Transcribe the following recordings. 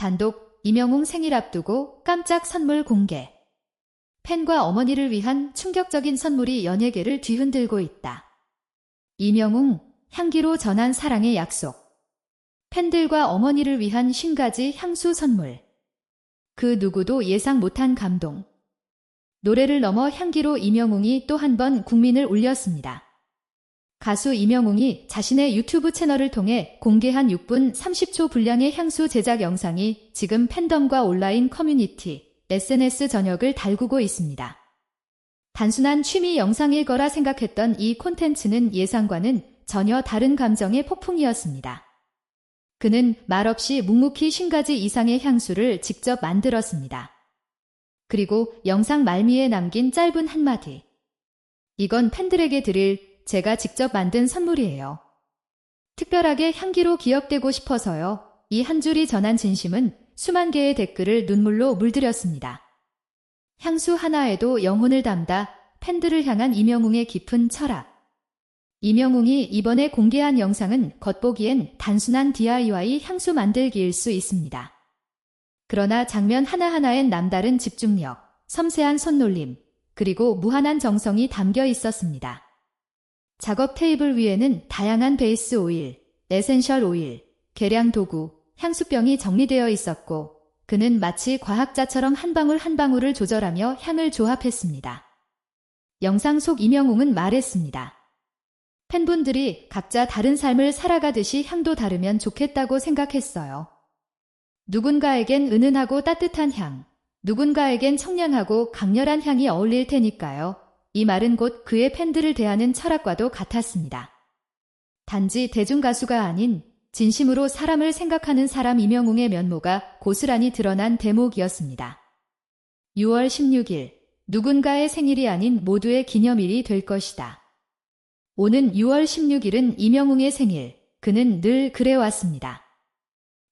단독 이명웅 생일 앞두고 깜짝 선물 공개. 팬과 어머니를 위한 충격적인 선물이 연예계를 뒤흔들고 있다. 이명웅, 향기로 전한 사랑의 약속. 팬들과 어머니를 위한 50가지 향수 선물. 그 누구도 예상 못한 감동. 노래를 넘어 향기로 이명웅이 또 한 번 국민을 울렸습니다. 가수 이명웅이 자신의 유튜브 채널을 통해 공개한 6분 30초 분량의 향수 제작 영상이 지금 팬덤과 온라인 커뮤니티, SNS 전역을 달구고 있습니다. 단순한 취미 영상일 거라 생각했던 이 콘텐츠는 예상과는 전혀 다른 감정의 폭풍이었습니다. 그는 말없이 묵묵히 50가지 이상의 향수를 직접 만들었습니다. 그리고 영상 말미에 남긴 짧은 한마디. 이건 팬들에게 드릴 제가 직접 만든 선물이에요. 특별하게 향기로 기억되고 싶어서요. 이 한 줄이 전한 진심은 수만 개의 댓글을 눈물로 물들였습니다. 향수 하나에도 영혼을 담다 팬들을 향한 이명웅의 깊은 철학. 이명웅이 이번에 공개한 영상은 겉보기엔 단순한 DIY 향수 만들기일 수 있습니다. 그러나 장면 하나하나엔 남다른 집중력, 섬세한 손놀림, 그리고 무한한 정성이 담겨 있었습니다. 작업 테이블 위에는 다양한 베이스 오일, 에센셜 오일, 계량 도구, 향수병이 정리되어 있었고, 그는 마치 과학자처럼 한 방울 한 방울을 조절하며 향을 조합했습니다. 영상 속 이명웅은 말했습니다. 팬분들이 각자 다른 삶을 살아가듯이 향도 다르면 좋겠다고 생각했어요. 누군가에겐 은은하고 따뜻한 향, 누군가에겐 청량하고 강렬한 향이 어울릴 테니까요. 이 말은 곧 그의 팬들을 대하는 철학과도 같았습니다. 단지 대중가수가 아닌 진심으로 사람을 생각하는 사람 이명웅의 면모가 고스란히 드러난 대목이었습니다. 6월 16일, 누군가의 생일이 아닌 모두의 기념일이 될 것이다. 오는 6월 16일은 이명웅의 생일, 그는 늘 그래왔습니다.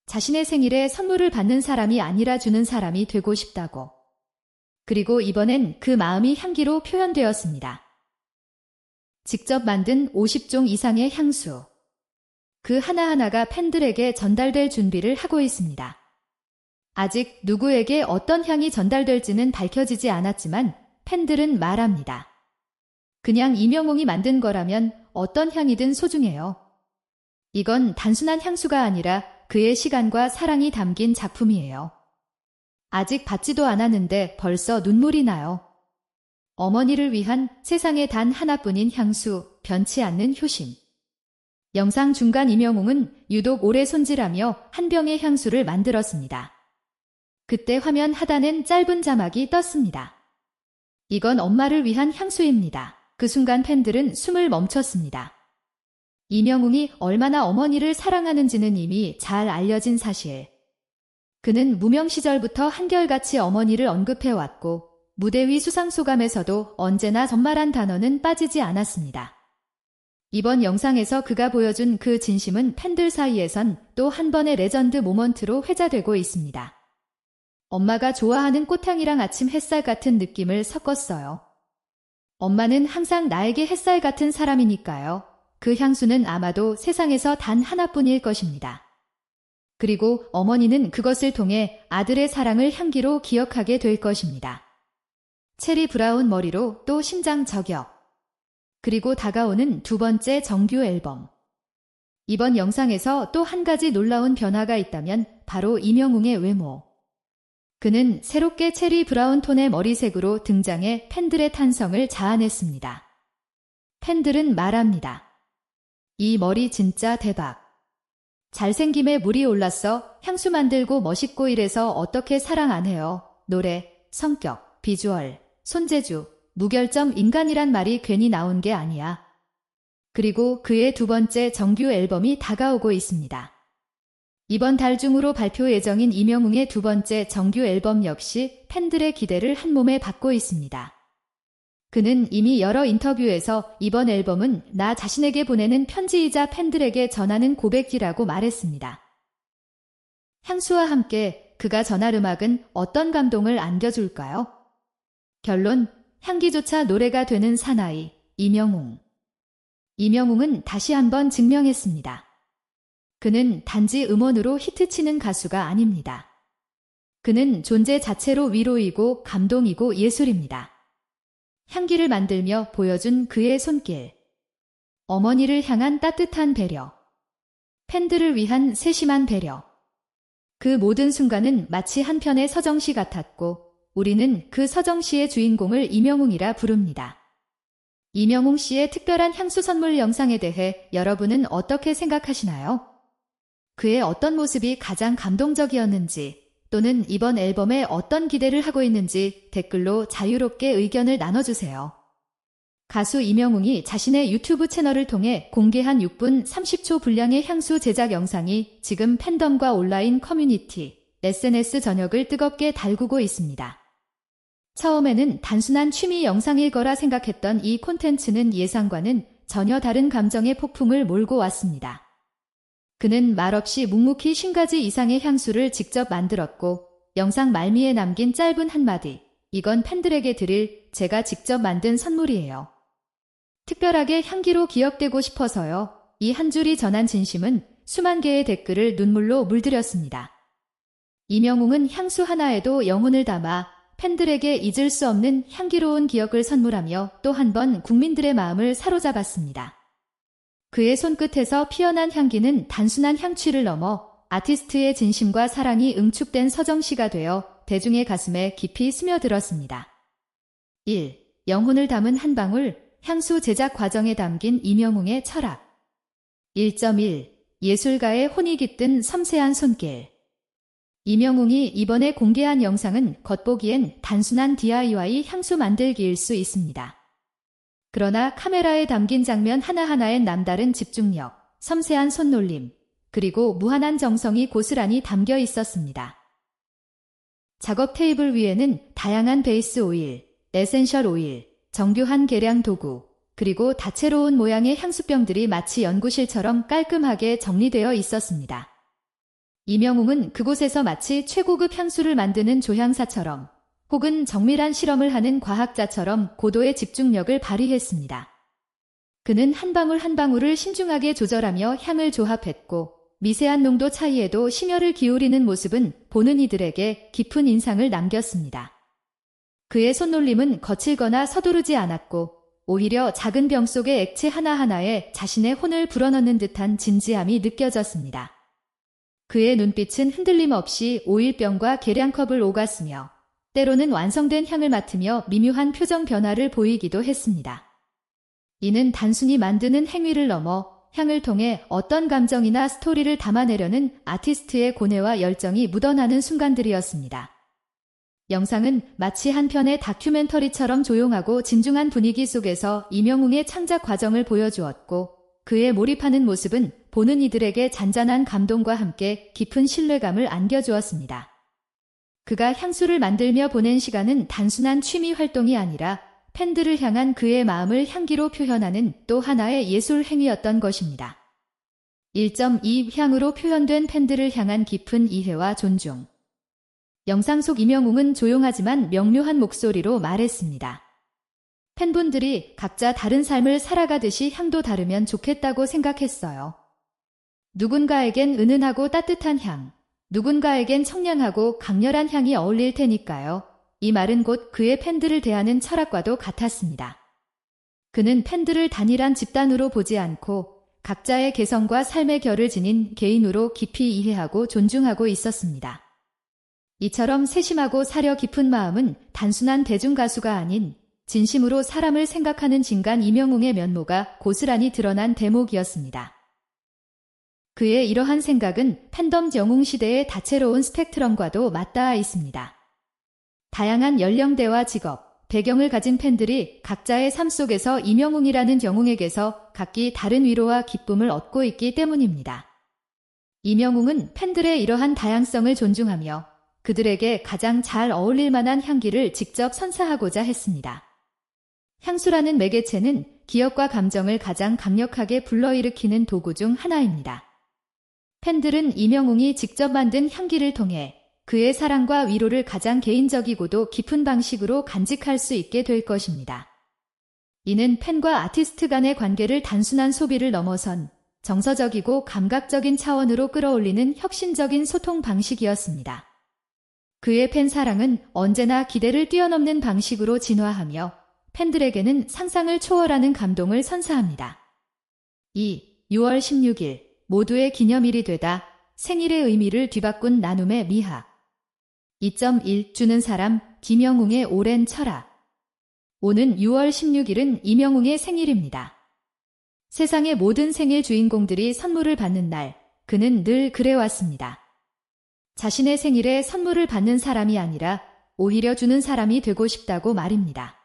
자신의 생일에 선물을 받는 사람이 아니라 주는 사람이 되고 싶다고. 그리고 이번엔 그 마음이 향기로 표현되었습니다. 직접 만든 50종 이상의 향수. 그 하나하나가 팬들에게 전달될 준비를 하고 있습니다. 아직 누구에게 어떤 향이 전달될지는 밝혀지지 않았지만 팬들은 말합니다. 그냥 이명웅이 만든 거라면 어떤 향이든 소중해요. 이건 단순한 향수가 아니라 그의 시간과 사랑이 담긴 작품이에요. 아직 받지도 않았는데 벌써 눈물이 나요. 어머니를 위한 세상에 단 하나뿐인 향수, 변치 않는 효심. 영상 중간 이명웅은 유독 오래 손질하며 한 병의 향수를 만들었습니다. 그때 화면 하단엔 짧은 자막이 떴습니다. 이건 엄마를 위한 향수입니다. 그 순간 팬들은 숨을 멈췄습니다. 이명웅이 얼마나 어머니를 사랑하는지는 이미 잘 알려진 사실. 그는 무명 시절부터 한결같이 어머니를 언급해왔고 무대 위 수상소감에서도 언제나 전말한 단어는 빠지지 않았습니다. 이번 영상에서 그가 보여준 그 진심은 팬들 사이에선 또 한 번의 레전드 모먼트로 회자되고 있습니다. 엄마가 좋아하는 꽃향이랑 아침 햇살 같은 느낌을 섞었어요. 엄마는 항상 나에게 햇살 같은 사람이니까요. 그 향수는 아마도 세상에서 단 하나뿐일 것입니다. 그리고 어머니는 그것을 통해 아들의 사랑을 향기로 기억하게 될 것입니다. 체리 브라운 머리로 또 심장 저격. 그리고 다가오는 두 번째 정규 앨범. 이번 영상에서 또 한 가지 놀라운 변화가 있다면 바로 이명웅의 외모. 그는 새롭게 체리 브라운 톤의 머리색으로 등장해 팬들의 탄성을 자아냈습니다. 팬들은 말합니다. 이 머리 진짜 대박. 잘생김에 물이 올랐어 향수 만들고 멋있고 이래서 어떻게 사랑 안 해요. 노래, 성격, 비주얼, 손재주, 무결점 인간이란 말이 괜히 나온 게 아니야. 그리고 그의 두 번째 정규 앨범이 다가오고 있습니다. 이번 달 중으로 발표 예정인 이명웅의 두 번째 정규 앨범 역시 팬들의 기대를 한 몸에 받고 있습니다. 그는 이미 여러 인터뷰에서 이번 앨범은 나 자신에게 보내는 편지이자 팬들에게 전하는 고백기라고 말했습니다. 향수와 함께 그가 전할 음악은 어떤 감동을 안겨줄까요? 결론, 향기조차 노래가 되는 사나이, 이명웅. 이명웅은 다시 한번 증명했습니다. 그는 단지 음원으로 히트치는 가수가 아닙니다. 그는 존재 자체로 위로이고 감동이고 예술입니다. 향기를 만들며 보여준 그의 손길. 어머니를 향한 따뜻한 배려. 팬들을 위한 세심한 배려. 그 모든 순간은 마치 한 편의 서정시 같았고 우리는 그 서정시의 주인공을 이명웅이라 부릅니다. 이명웅 씨의 특별한 향수 선물 영상에 대해 여러분은 어떻게 생각하시나요? 그의 어떤 모습이 가장 감동적이었는지 또는 이번 앨범에 어떤 기대를 하고 있는지 댓글로 자유롭게 의견을 나눠주세요. 가수 이명웅이 자신의 유튜브 채널을 통해 공개한 6분 30초 분량의 향수 제작 영상이 지금 팬덤과 온라인 커뮤니티, SNS 전역을 뜨겁게 달구고 있습니다. 처음에는 단순한 취미 영상일 거라 생각했던 이 콘텐츠는 예상과는 전혀 다른 감정의 폭풍을 몰고 왔습니다. 그는 말없이 묵묵히 50가지 이상의 향수를 직접 만들었고 영상 말미에 남긴 짧은 한마디 이건 팬들에게 드릴 제가 직접 만든 선물이에요. 특별하게 향기로 기억되고 싶어서요. 이 한 줄이 전한 진심은 수만 개의 댓글을 눈물로 물들였습니다. 이명웅은 향수 하나에도 영혼을 담아 팬들에게 잊을 수 없는 향기로운 기억을 선물하며 또 한 번 국민들의 마음을 사로잡았습니다. 그의 손끝에서 피어난 향기는 단순한 향취를 넘어 아티스트의 진심과 사랑이 응축된 서정시가 되어 대중의 가슴에 깊이 스며들었습니다. 1. 영혼을 담은 한 방울 향수 제작 과정에 담긴 이명웅의 철학 1.1 예술가의 혼이 깃든 섬세한 손길 이명웅이 이번에 공개한 영상은 겉보기엔 단순한 DIY 향수 만들기일 수 있습니다. 그러나 카메라에 담긴 장면 하나하나엔 남다른 집중력, 섬세한 손놀림, 그리고 무한한 정성이 고스란히 담겨 있었습니다. 작업 테이블 위에는 다양한 베이스 오일, 에센셜 오일, 정교한 계량 도구, 그리고 다채로운 모양의 향수병들이 마치 연구실처럼 깔끔하게 정리되어 있었습니다. 이명웅은 그곳에서 마치 최고급 향수를 만드는 조향사처럼 혹은 정밀한 실험을 하는 과학자처럼 고도의 집중력을 발휘했습니다. 그는 한 방울 한 방울을 신중하게 조절하며 향을 조합했고 미세한 농도 차이에도 심혈을 기울이는 모습은 보는 이들에게 깊은 인상을 남겼습니다. 그의 손놀림은 거칠거나 서두르지 않았고 오히려 작은 병 속의 액체 하나하나에 자신의 혼을 불어넣는 듯한 진지함이 느껴졌습니다. 그의 눈빛은 흔들림 없이 오일병과 계량컵을 오갔으며 때로는 완성된 향을 맡으며 미묘한 표정 변화를 보이기도 했습니다. 이는 단순히 만드는 행위를 넘어 향을 통해 어떤 감정이나 스토리를 담아내려는 아티스트의 고뇌와 열정이 묻어나는 순간들이었습니다. 영상은 마치 한 편의 다큐멘터리처럼 조용하고 진중한 분위기 속에서 이명웅의 창작 과정을 보여주었고 그의 몰입하는 모습은 보는 이들에게 잔잔한 감동과 함께 깊은 신뢰감을 안겨주었습니다. 그가 향수를 만들며 보낸 시간은 단순한 취미 활동이 아니라 팬들을 향한 그의 마음을 향기로 표현하는 또 하나의 예술 행위였던 것입니다. 1.2 향으로 표현된 팬들을 향한 깊은 이해와 존중. 영상 속 이명웅은 조용하지만 명료한 목소리로 말했습니다. 팬분들이 각자 다른 삶을 살아가듯이 향도 다르면 좋겠다고 생각했어요. 누군가에겐 은은하고 따뜻한 향, 누군가에겐 청량하고 강렬한 향이 어울릴 테니까요. 이 말은 곧 그의 팬들을 대하는 철학과도 같았습니다. 그는 팬들을 단일한 집단으로 보지 않고 각자의 개성과 삶의 결을 지닌 개인으로 깊이 이해하고 존중하고 있었습니다. 이처럼 세심하고 사려 깊은 마음은 단순한 대중가수가 아닌 진심으로 사람을 생각하는 진간 이명웅의 면모가 고스란히 드러난 대목이었습니다. 그의 이러한 생각은 팬덤 영웅 시대의 다채로운 스펙트럼과도 맞닿아 있습니다. 다양한 연령대와 직업, 배경을 가진 팬들이 각자의 삶 속에서 이명웅이라는 영웅에게서 각기 다른 위로와 기쁨을 얻고 있기 때문입니다. 이명웅은 팬들의 이러한 다양성을 존중하며 그들에게 가장 잘 어울릴 만한 향기를 직접 선사하고자 했습니다. 향수라는 매개체는 기억과 감정을 가장 강력하게 불러일으키는 도구 중 하나입니다. 팬들은 이명웅이 직접 만든 향기를 통해 그의 사랑과 위로를 가장 개인적이고도 깊은 방식으로 간직할 수 있게 될 것입니다. 이는 팬과 아티스트 간의 관계를 단순한 소비를 넘어선 정서적이고 감각적인 차원으로 끌어올리는 혁신적인 소통 방식이었습니다. 그의 팬 사랑은 언제나 기대를 뛰어넘는 방식으로 진화하며 팬들에게는 상상을 초월하는 감동을 선사합니다. 2. 6월 16일 모두의 기념일이 되다 생일의 의미를 뒤바꾼 나눔의 미학 2.1 주는 사람 김영웅의 오랜 철학 오는 6월 16일은 임영웅의 생일입니다. 세상의 모든 생일 주인공들이 선물을 받는 날, 그는 늘 그래왔습니다. 자신의 생일에 선물을 받는 사람이 아니라 오히려 주는 사람이 되고 싶다고 말입니다.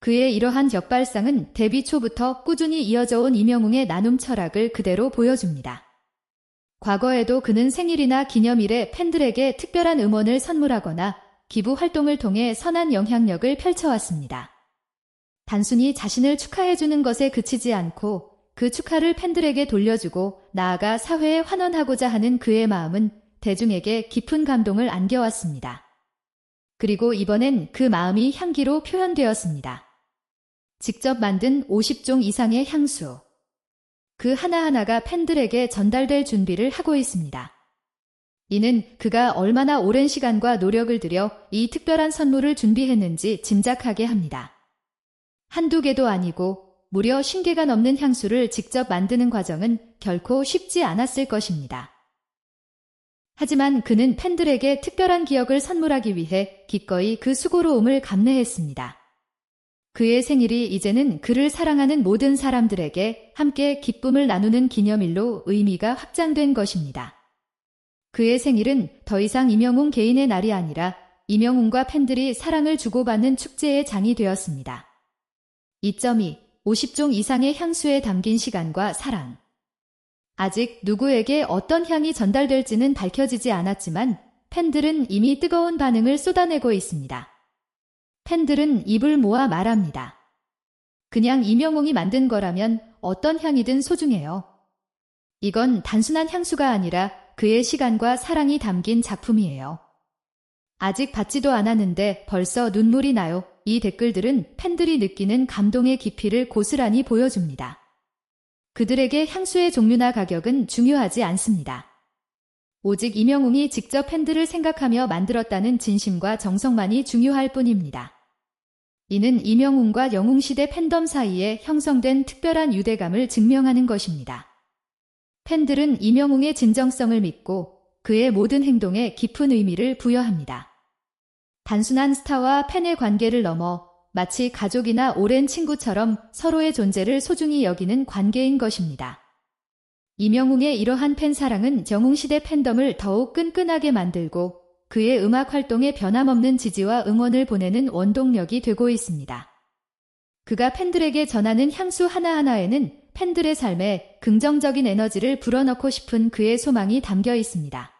그의 이러한 격발상은 데뷔 초부터 꾸준히 이어져 온 임영웅의 나눔 철학을 그대로 보여줍니다. 과거에도 그는 생일이나 기념일에 팬들에게 특별한 음원을 선물하거나 기부 활동을 통해 선한 영향력을 펼쳐왔습니다. 단순히 자신을 축하해주는 것에 그치지 않고 그 축하를 팬들에게 돌려주고 나아가 사회에 환원하고자 하는 그의 마음은 대중에게 깊은 감동을 안겨왔습니다. 그리고 이번엔 그 마음이 향기로 표현되었습니다. 직접 만든 50종 이상의 향수. 그 하나하나가 팬들에게 전달될 준비를 하고 있습니다. 이는 그가 얼마나 오랜 시간과 노력을 들여 이 특별한 선물을 준비했는지 짐작하게 합니다. 한두 개도 아니고 무려 50개가 넘는 향수를 직접 만드는 과정은 결코 쉽지 않았을 것입니다. 하지만 그는 팬들에게 특별한 기억을 선물하기 위해 기꺼이 그 수고로움을 감내했습니다. 그의 생일이 이제는 그를 사랑하는 모든 사람들에게 함께 기쁨을 나누는 기념일로 의미가 확장된 것입니다. 그의 생일은 더 이상 임영웅 개인의 날이 아니라 임영웅과 팬들이 사랑을 주고받는 축제의 장이 되었습니다. 2.2 50종 이상의 향수에 담긴 시간과 사랑 아직 누구에게 어떤 향이 전달될지는 밝혀지지 않았지만 팬들은 이미 뜨거운 반응을 쏟아내고 있습니다. 팬들은 입을 모아 말합니다. 그냥 이명웅이 만든 거라면 어떤 향이든 소중해요. 이건 단순한 향수가 아니라 그의 시간과 사랑이 담긴 작품이에요. 아직 받지도 않았는데 벌써 눈물이 나요. 이 댓글들은 팬들이 느끼는 감동의 깊이를 고스란히 보여줍니다. 그들에게 향수의 종류나 가격은 중요하지 않습니다. 오직 이명웅이 직접 팬들을 생각하며 만들었다는 진심과 정성만이 중요할 뿐입니다. 이는 이명웅과 영웅시대 팬덤 사이에 형성된 특별한 유대감을 증명하는 것입니다. 팬들은 이명웅의 진정성을 믿고 그의 모든 행동에 깊은 의미를 부여합니다. 단순한 스타와 팬의 관계를 넘어 마치 가족이나 오랜 친구처럼 서로의 존재를 소중히 여기는 관계인 것입니다. 이명웅의 이러한 팬 사랑은 영웅시대 팬덤을 더욱 끈끈하게 만들고 그의 음악 활동에 변함없는 지지와 응원을 보내는 원동력이 되고 있습니다. 그가 팬들에게 전하는 향수 하나하나에는 팬들의 삶에 긍정적인 에너지를 불어넣고 싶은 그의 소망이 담겨 있습니다.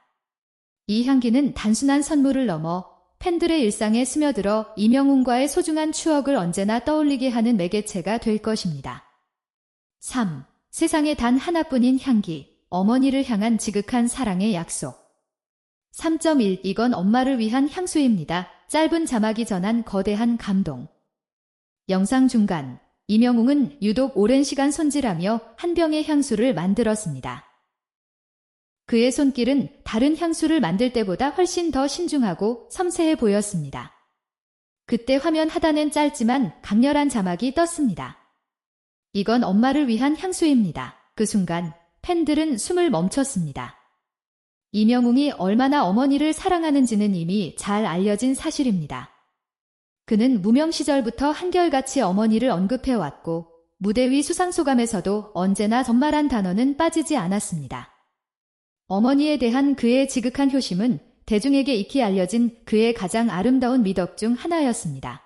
이 향기는 단순한 선물을 넘어 팬들의 일상에 스며들어 이명웅과의 소중한 추억을 언제나 떠올리게 하는 매개체가 될 것입니다. 3. 세상에 단 하나뿐인 향기, 어머니를 향한 지극한 사랑의 약속. 3.1 이건 엄마를 위한 향수입니다. 짧은 자막이 전한 거대한 감동. 영상 중간, 이명웅은 유독 오랜 시간 손질하며 한 병의 향수를 만들었습니다. 그의 손길은 다른 향수를 만들 때보다 훨씬 더 신중하고 섬세해 보였습니다. 그때 화면 하단엔 짧지만 강렬한 자막이 떴습니다. 이건 엄마를 위한 향수입니다. 그 순간 팬들은 숨을 멈췄습니다. 이명웅이 얼마나 어머니를 사랑하는지는 이미 잘 알려진 사실입니다. 그는 무명 시절부터 한결같이 어머니를 언급해왔고 무대 위 수상소감에서도 언제나 전말한 단어는 빠지지 않았습니다. 어머니에 대한 그의 지극한 효심은 대중에게 익히 알려진 그의 가장 아름다운 미덕 중 하나였습니다.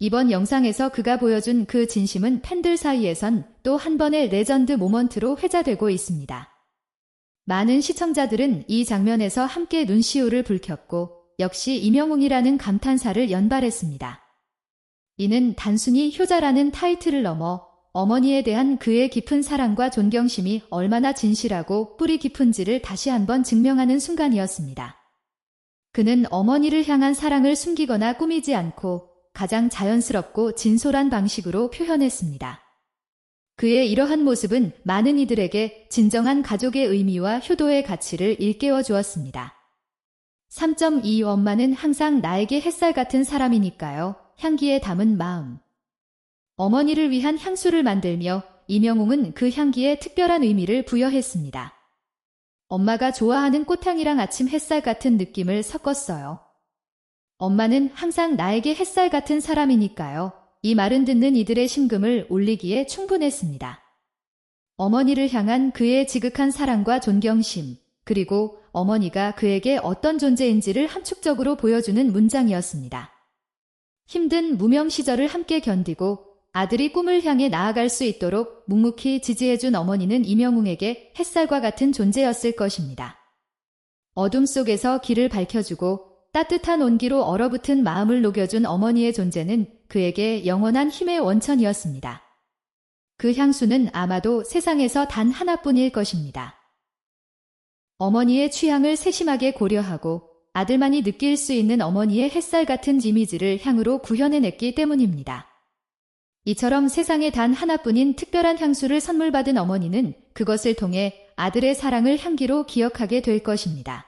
이번 영상에서 그가 보여준 그 진심은 팬들 사이에선 또 한 번의 레전드 모먼트로 회자되고 있습니다. 많은 시청자들은 이 장면에서 함께 눈시울을 붉혔고 역시 이명웅이라는 감탄사를 연발했습니다. 이는 단순히 효자라는 타이틀을 넘어 어머니에 대한 그의 깊은 사랑과 존경심이 얼마나 진실하고 뿌리 깊은지를 다시 한번 증명하는 순간이었습니다. 그는 어머니를 향한 사랑을 숨기거나 꾸미지 않고 가장 자연스럽고 진솔한 방식으로 표현했습니다. 그의 이러한 모습은 많은 이들에게 진정한 가족의 의미와 효도의 가치를 일깨워 주었습니다. 3.2 엄마는 항상 나에게 햇살 같은 사람이니까요. 향기에 담은 마음. 어머니를 위한 향수를 만들며 이명웅은 그 향기에 특별한 의미를 부여했습니다. 엄마가 좋아하는 꽃향이랑 아침 햇살 같은 느낌을 섞었어요. 엄마는 항상 나에게 햇살 같은 사람이니까요. 이 말은 듣는 이들의 심금을 올리기에 충분했습니다. 어머니를 향한 그의 지극한 사랑과 존경심, 그리고 어머니가 그에게 어떤 존재인지를 함축적으로 보여주는 문장이었습니다. 힘든 무명 시절을 함께 견디고 아들이 꿈을 향해 나아갈 수 있도록 묵묵히 지지해준 어머니는 이명웅에게 햇살과 같은 존재였을 것입니다. 어둠 속에서 길을 밝혀주고 따뜻한 온기로 얼어붙은 마음을 녹여준 어머니의 존재는 그에게 영원한 힘의 원천이었습니다. 그 향수는 아마도 세상에서 단 하나뿐일 것입니다. 어머니의 취향을 세심하게 고려하고 아들만이 느낄 수 있는 어머니의 햇살 같은 이미지를 향으로 구현해냈기 때문입니다. 이처럼 세상에 단 하나뿐인 특별한 향수를 선물받은 어머니는 그것을 통해 아들의 사랑을 향기로 기억하게 될 것입니다.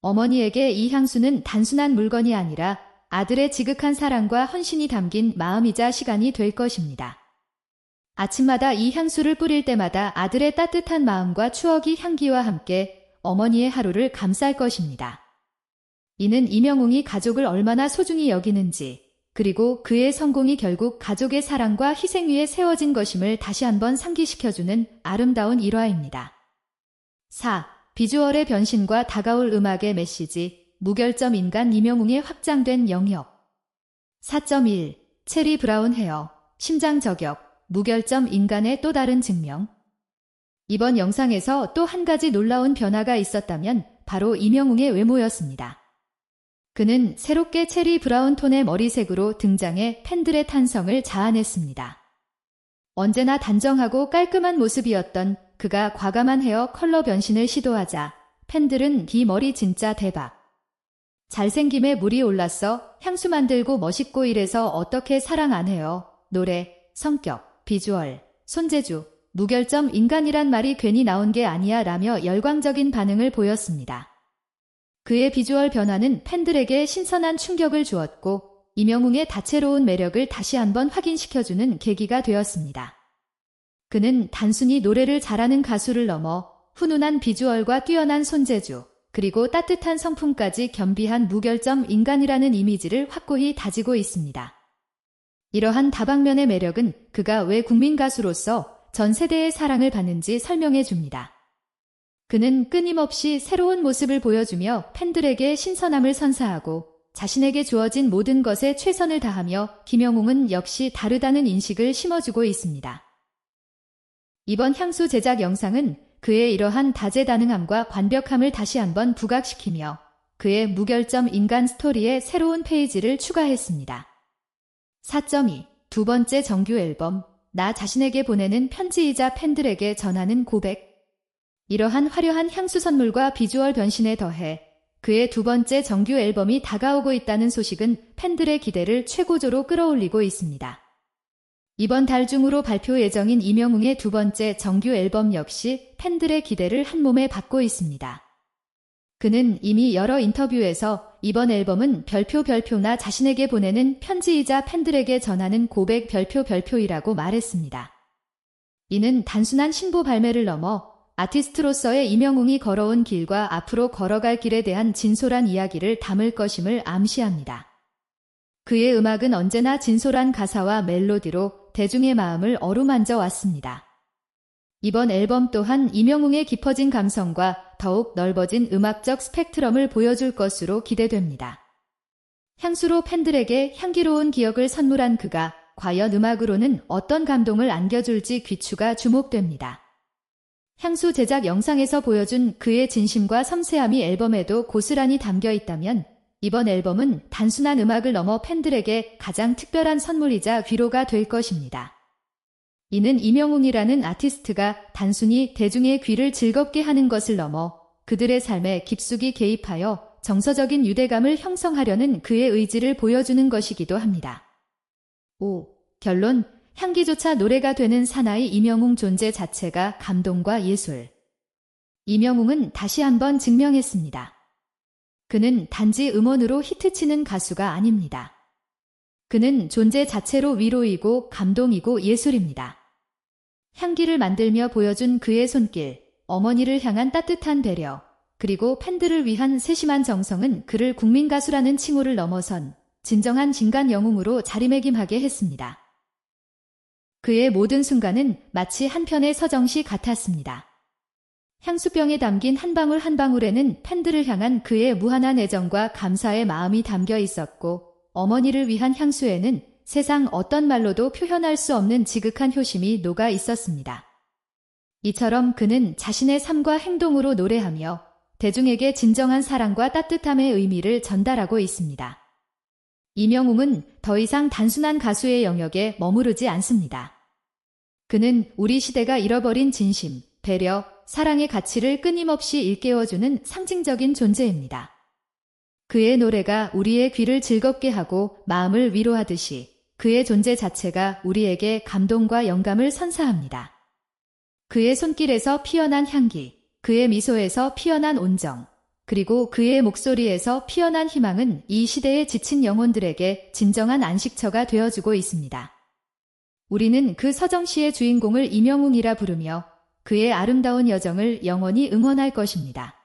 어머니에게 이 향수는 단순한 물건이 아니라 아들의 지극한 사랑과 헌신이 담긴 마음이자 시간이 될 것입니다. 아침마다 이 향수를 뿌릴 때마다 아들의 따뜻한 마음과 추억이 향기와 함께 어머니의 하루를 감쌀 것입니다. 이는 이명웅이 가족을 얼마나 소중히 여기는지, 그리고 그의 성공이 결국 가족의 사랑과 희생 위에 세워진 것임을 다시 한번 상기시켜주는 아름다운 일화입니다. 4. 비주얼의 변신과 다가올 음악의 메시지, 무결점 인간 이명웅의 확장된 영역. 4.1. 체리 브라운 헤어, 심장 저격, 무결점 인간의 또 다른 증명. 이번 영상에서 또 한 가지 놀라운 변화가 있었다면 바로 이명웅의 외모였습니다. 그는 새롭게 체리 브라운 톤의 머리색으로 등장해 팬들의 탄성을 자아냈습니다. 언제나 단정하고 깔끔한 모습이었던 그가 과감한 헤어 컬러 변신을 시도하자 팬들은 이 머리 진짜 대박. 잘생김에 물이 올랐어 향수 만들고 멋있고 이래서 어떻게 사랑 안 해요. 노래, 성격, 비주얼, 손재주, 무결점 인간이란 말이 괜히 나온 게 아니야 라며 열광적인 반응을 보였습니다. 그의 비주얼 변화는 팬들에게 신선한 충격을 주었고 이명웅의 다채로운 매력을 다시 한번 확인시켜주는 계기가 되었습니다. 그는 단순히 노래를 잘하는 가수를 넘어 훈훈한 비주얼과 뛰어난 손재주, 그리고 따뜻한 성품까지 겸비한 무결점 인간이라는 이미지를 확고히 다지고 있습니다. 이러한 다방면의 매력은 그가 왜 국민 가수로서 전 세대의 사랑을 받는지 설명해 줍니다. 그는 끊임없이 새로운 모습을 보여주며 팬들에게 신선함을 선사하고 자신에게 주어진 모든 것에 최선을 다하며 김영웅은 역시 다르다는 인식을 심어주고 있습니다. 이번 향수 제작 영상은 그의 이러한 다재다능함과 완벽함을 다시 한번 부각시키며 그의 무결점 인간 스토리에 새로운 페이지를 추가했습니다. 4.2 두 번째 정규 앨범 나 자신에게 보내는 편지이자 팬들에게 전하는 고백 이러한 화려한 향수 선물과 비주얼 변신에 더해 그의 두 번째 정규 앨범이 다가오고 있다는 소식은 팬들의 기대를 최고조로 끌어올리고 있습니다. 이번 달 중으로 발표 예정인 이명웅의 두 번째 정규 앨범 역시 팬들의 기대를 한몸에 받고 있습니다. 그는 이미 여러 인터뷰에서 이번 앨범은 별표 별표나 자신에게 보내는 편지이자 팬들에게 전하는 고백 별표 별표이라고 말했습니다. 이는 단순한 신보 발매를 넘어 아티스트로서의 이명웅이 걸어온 길과 앞으로 걸어갈 길에 대한 진솔한 이야기를 담을 것임을 암시합니다. 그의 음악은 언제나 진솔한 가사와 멜로디로 대중의 마음을 어루만져 왔습니다. 이번 앨범 또한 이명웅의 깊어진 감성과 더욱 넓어진 음악적 스펙트럼을 보여줄 것으로 기대됩니다. 향수로 팬들에게 향기로운 기억을 선물한 그가 과연 음악으로는 어떤 감동을 안겨줄지 귀추가 주목됩니다. 향수 제작 영상에서 보여준 그의 진심과 섬세함이 앨범에도 고스란히 담겨 있다면 이번 앨범은 단순한 음악을 넘어 팬들에게 가장 특별한 선물이자 위로가 될 것입니다. 이는 이명웅이라는 아티스트가 단순히 대중의 귀를 즐겁게 하는 것을 넘어 그들의 삶에 깊숙이 개입하여 정서적인 유대감을 형성하려는 그의 의지를 보여주는 것이기도 합니다. 5. 결론 향기조차 노래가 되는 사나이 이명웅 존재 자체가 감동과 예술. 이명웅은 다시 한번 증명했습니다. 그는 단지 음원으로 히트치는 가수가 아닙니다. 그는 존재 자체로 위로이고 감동이고 예술입니다. 향기를 만들며 보여준 그의 손길, 어머니를 향한 따뜻한 배려, 그리고 팬들을 위한 세심한 정성은 그를 국민 가수라는 칭호를 넘어선 진정한 진간 영웅으로 자리매김하게 했습니다. 그의 모든 순간은 마치 한 편의 서정시 같았습니다. 향수병에 담긴 한 방울 한 방울에는 팬들을 향한 그의 무한한 애정과 감사의 마음이 담겨 있었고, 어머니를 위한 향수에는 세상 어떤 말로도 표현할 수 없는 지극한 효심이 녹아 있었습니다. 이처럼 그는 자신의 삶과 행동으로 노래하며 대중에게 진정한 사랑과 따뜻함의 의미를 전달하고 있습니다. 이명웅은 더 이상 단순한 가수의 영역에 머무르지 않습니다. 그는 우리 시대가 잃어버린 진심, 배려, 사랑의 가치를 끊임없이 일깨워주는 상징적인 존재입니다. 그의 노래가 우리의 귀를 즐겁게 하고 마음을 위로하듯이 그의 존재 자체가 우리에게 감동과 영감을 선사합니다. 그의 손길에서 피어난 향기, 그의 미소에서 피어난 온정, 그리고 그의 목소리에서 피어난 희망은 이 시대의 지친 영혼들에게 진정한 안식처가 되어주고 있습니다. 우리는 그 서정 시의 주인공을 이명웅이라 부르며 그의 아름다운 여정을 영원히 응원할 것입니다.